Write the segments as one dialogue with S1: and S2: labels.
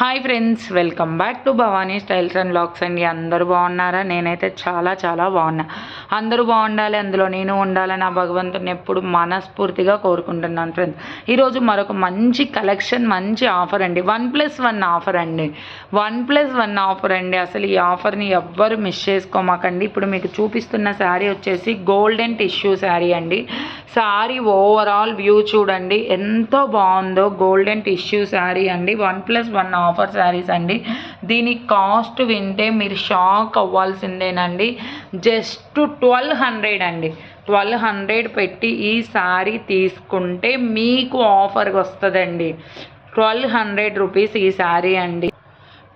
S1: Hi friends welcome back to Bhavani styles and blogs అండి. అందరూ బాగున్నారా? నేనైతే చాలా చాలా బాగున్నా. అందరూ బాగుండాలి అందులో నేను ఉండాలని ఆ భగవంతుని ఎప్పుడు మనస్ఫూర్తిగా కోరుకుంటున్నాను ఫ్రెండ్స్ ఈరోజు మరొక మంచి కలెక్షన్ మంచి ఆఫర్ అండి. వన్ ప్లస్ వన్ ఆఫర్ అండి. వన్ ప్లస్ వన్ ఆఫర్ అండి. అసలు ఈ ఆఫర్ని ఎవ్వరు మిస్ చేసుకోమాకండి. ఇప్పుడు మీకు చూపిస్తున్న శారీ వచ్చేసి గోల్డెన్ టిష్యూ శారీ అండి. శారీ ఓవరాల్ వ్యూ చూడండి. ఎంతో బాగుందో గోల్డెన్ టిష్యూ శారీ అండి. One plus one offer saris అండి. దీని కాస్ట్ వింటే మీరు షాక్ అవ్వాల్సిందేనండి. జస్ట్ ట్వెల్వ్ హండ్రెడ్ అండి. ట్వెల్వ్ హండ్రెడ్ పెట్టి ఈ శారీ తీసుకుంటే మీకు ఆఫర్ వస్తుందండి. ట్వెల్వ్ హండ్రెడ్ రూపీస్ ఈ శారీ అండి.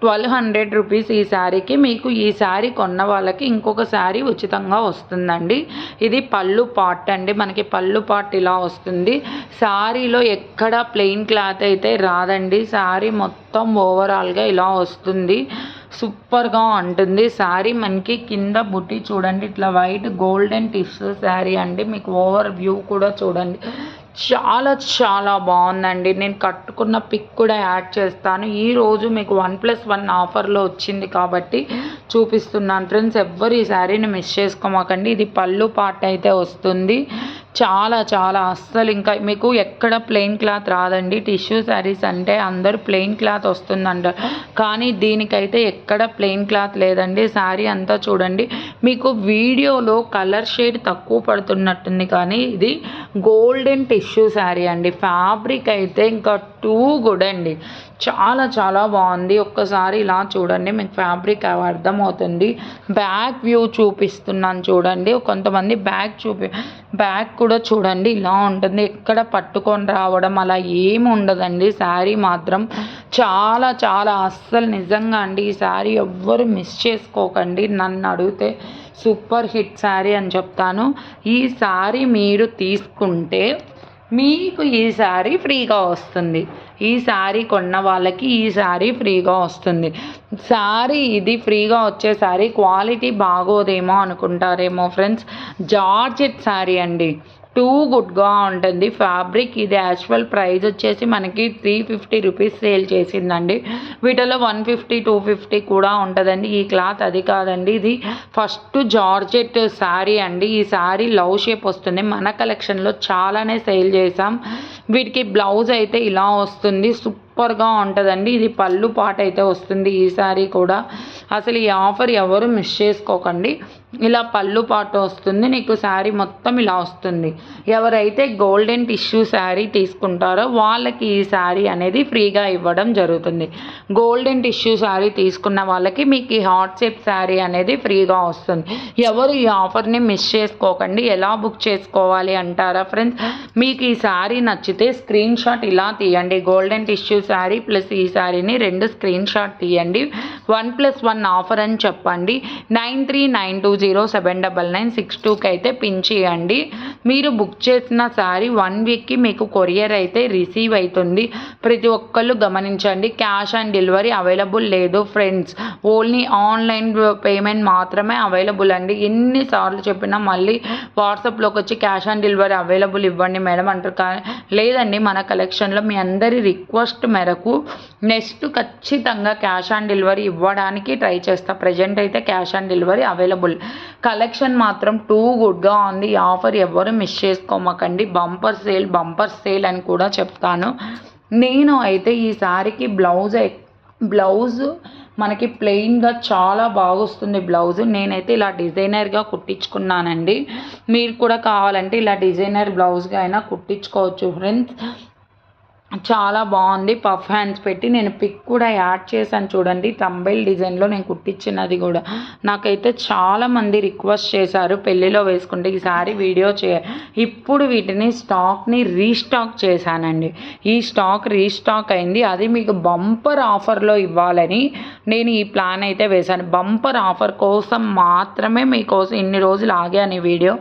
S1: ట్వెల్వ్ హండ్రెడ్ రూపీస్ ఈ శారీకి. మీకు ఈ శారీ కొన్న వాళ్ళకి ఇంకొక శారీ ఉచితంగా వస్తుందండి. ఇది పళ్ళు పాట్ అండి. మనకి పళ్ళు పాట్ ఇలా వస్తుంది. శారీలో ఎక్కడ ప్లెయిన్ క్లాత్ అయితే రాదండి. శారీ మొత్తం ఓవరాల్గా ఇలా వస్తుంది. సూపర్గా ఉంటుంది. శారీ మనకి కింద బుట్టి చూడండి. ఇట్లా వైట్ గోల్డెన్ టిప్స్ శారీ అండి. మీకు ఓవర్ వ్యూ కూడా చూడండి. చాలా చాలా బాగుందండి. నేను కట్టుకున్న పిక్ కూడా యాడ్ చేస్తాను. ఈరోజు మీకు వన్ ప్లస్ వన్ ఆఫర్లో వచ్చింది కాబట్టి చూపిస్తున్నాను. ఫ్రెండ్స్ ఎవ్వరు ఈ శారీని మిస్ చేసుకోమాకండి. ఇది పళ్ళు పార్ట్ అయితే వస్తుంది. చాలా చాలా అస్సలు ఇంకా మీకు ఎక్కడ ప్లెయిన్ క్లాత్ రాదండి. టిష్యూ శారీస్ అంటే అందరూ ప్లెయిన్ క్లాత్ వస్తుందంట. కానీ దీనికైతే ఎక్కడ ప్లెయిన్ క్లాత్ లేదండి. శారీ అంతా చూడండి. మీకు వీడియోలో కలర్ షేడ్ తక్కువ పడుతున్నట్టుంది కానీ ఇది గోల్డెన్ టిష్యూ శారీ అండి. ఫ్యాబ్రిక్ అయితే ఇంకా టూ గుడ్ అండి. చాలా చాలా బాగుంది. ఒక్కసారి ఇలా చూడండి మీకు ఫ్యాబ్రిక్ అర్థమవుతుంది. బ్యాక్ వ్యూ చూపిస్తున్నాను చూడండి. కొంతమంది బ్యాక్ చూపి బ్యాక్ కూడా చూడండి. ఇలా ఉంటుంది. ఎక్కడ పట్టుకొని రావడం అలా ఏమి ఉండదండి. శారీ మాత్రం చాలా చాలా అస్సలు నిజంగా అండి ఈ శారీ ఎవ్వరు మిస్ చేసుకోకండి. నన్ను అడిగితే సూపర్ హిట్ శారీ అని చెప్తాను. ఈ శారీ మీరు తీసుకుంటే మీకు ఈ శారీ ఫ్రీగా వస్తుంది. ఈ శారీ కొన్న వాళ్ళకి ఈ శారీ ఫ్రీగా వస్తుంది. శారీ ఇది ఫ్రీగా వచ్చే శారీ క్వాలిటీ బాగోదేమో అనుకుంటారేమో ఫ్రెండ్స్. జార్జెట్ శారీ అండి. టూ గుడ్గా ఉంటుంది. ఫ్యాబ్రిక్ ఇది యాక్చువల్ ప్రైస్ వచ్చేసి మనకి త్రీ ఫిఫ్టీ రూపీస్ సేల్ చేసిందండి. వీటిలో వన్ ఫిఫ్టీ టూ ఫిఫ్టీ కూడా ఉంటుందండి. ఈ క్లాత్ అది కాదండి. ఇది ఫస్ట్ జార్జెట్ శారీ అండి. ఈ శారీ లవ్ షేప్ వస్తుంది. మన కలెక్షన్లో చాలానే సేల్ చేసాం వీటికి బ్లౌజ్ అయితే ఇలా వస్తుంది. సూపర్గా ఉంటుందండి. ఇది పళ్ళు పాట అయితే వస్తుంది ఈ సారీ కూడా. అసలు ఈ ఆఫర్ ఎవరు మిస్ చేసుకోకండి. ఇలా పళ్ళు పాటు వస్తుంది. నీకు శారీ మొత్తం ఇలా వస్తుంది. ఎవరైతే గోల్డెన్ టిష్యూ శారీ తీసుకుంటారో వాళ్ళకి ఈ శారీ అనేది ఫ్రీగా ఇవ్వడం జరుగుతుంది. గోల్డెన్ టిష్యూ శారీ తీసుకున్న వాళ్ళకి మీకు ఈ హాట్ షేప్ శారీ అనేది ఫ్రీగా వస్తుంది. ఎవరు ఈ ఆఫర్ని మిస్ చేసుకోకండి. ఎలా బుక్ చేసుకోవాలి అంటారా ఫ్రెండ్స్? మీకు ఈ శారీ నచ్చితే స్క్రీన్ షాట్ ఇలా తీయండి. గోల్డెన్ టిష్యూ శారీ ప్లస్ ఈ శారీని రెండు స్క్రీన్ షాట్ తీయండి. వన్ ప్లస్ వన్ ఆఫర్ అని చెప్పండి. Nine three nine two zero seven double nine six టూకి అయితే పిన్ చేయండి. మీరు బుక్ చేసిన శారీ వన్ వీక్కి మీకు కొరియర్ అయితే రిసీవ్ అవుతుంది. ప్రతి ఒక్కళ్ళు గమనించండి. క్యాష్ ఆన్ డెలివరీ అవైలబుల్ లేదు ఫ్రెండ్స్. ఓన్లీ ఆన్లైన్ పేమెంట్ మాత్రమే అవైలబుల్ అండి. ఎన్నిసార్లు చెప్పినా మళ్ళీ వాట్సాప్లోకి వచ్చి క్యాష్ ఆన్ డెలివరీ అవైలబుల్ ఇవ్వండి మేడం అంటారు. కానీ లేదండి మన కలెక్షన్లో మీ అందరి రిక్వెస్ట్ మేరకు నెక్స్ట్ ఖచ్చితంగా క్యాష్ ఆన్ డెలివరీ ఇవ్వడానికి ట్రై చేస్తా. ప్రజెంట్ అయితే cash on delivery available. Collection మాత్రం టూ గుడ్గా ఉంది. ఆఫర్ ఎవరు మిస్ చేసుకోమకండి. బంపర్ సేల్ బంపర్ సేల్ అని కూడా చెప్తాను. నేను అయితే ఈ సారీకి బ్లౌజ్ బ్లౌజ్ మనకి ప్లెయిన్గా చాలా బాగుస్తుంది బ్లౌజ్. నేనైతే ఇలా డిజైనర్గా కుట్టించుకున్నానండి. మీరు కూడా కావాలంటే ఇలా డిజైనర్ బ్లౌజ్గా అయినా కుట్టించుకోవచ్చు. ఫ్రెండ్స్ చాలా బాగుంది. పఫ్ హ్యాండ్స్ పెట్టి నేను పిక్ కూడా యాడ్ చేశాను చూడండి. తంబైల్ డిజైన్లో నేను కుట్టించినది కూడా. నాకైతే చాలామంది రిక్వెస్ట్ చేశారు పెళ్ళిలో వేసుకుంటే ఈసారి వీడియో చే ఇప్పుడు వీటిని స్టాక్ని రీస్టాక్ చేశానండి. ఈ స్టాక్ రీస్టాక్ అయింది. అది మీకు బంపర్ ఆఫర్లో ఇవ్వాలని నేను ఈ ప్లాన్ అయితే వేశాను. బంపర్ ఆఫర్ కోసం మాత్రమే మీకోసం ఇన్ని రోజులు ఆగాను ఈ వీడియో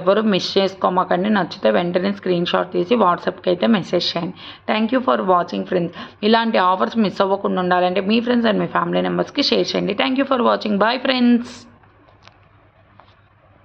S1: ఎవరు మిస్ చేసుకోమాకండి. నచ్చితే వెంటనే స్క్రీన్ షాట్ తీసి వాట్సాప్కి అయితే మెసేజ్ చేయండి. Thank you for watching friends ఇలాంటి ఆఫర్స్ మిస్ అవ్వకుండా ఉండాలంటే మీ ఫ్రెండ్స్ అండ్ మీ ఫ్యామిలీ మెంబర్స్కి షేర్ చేయండి. Thank you for watching bye friends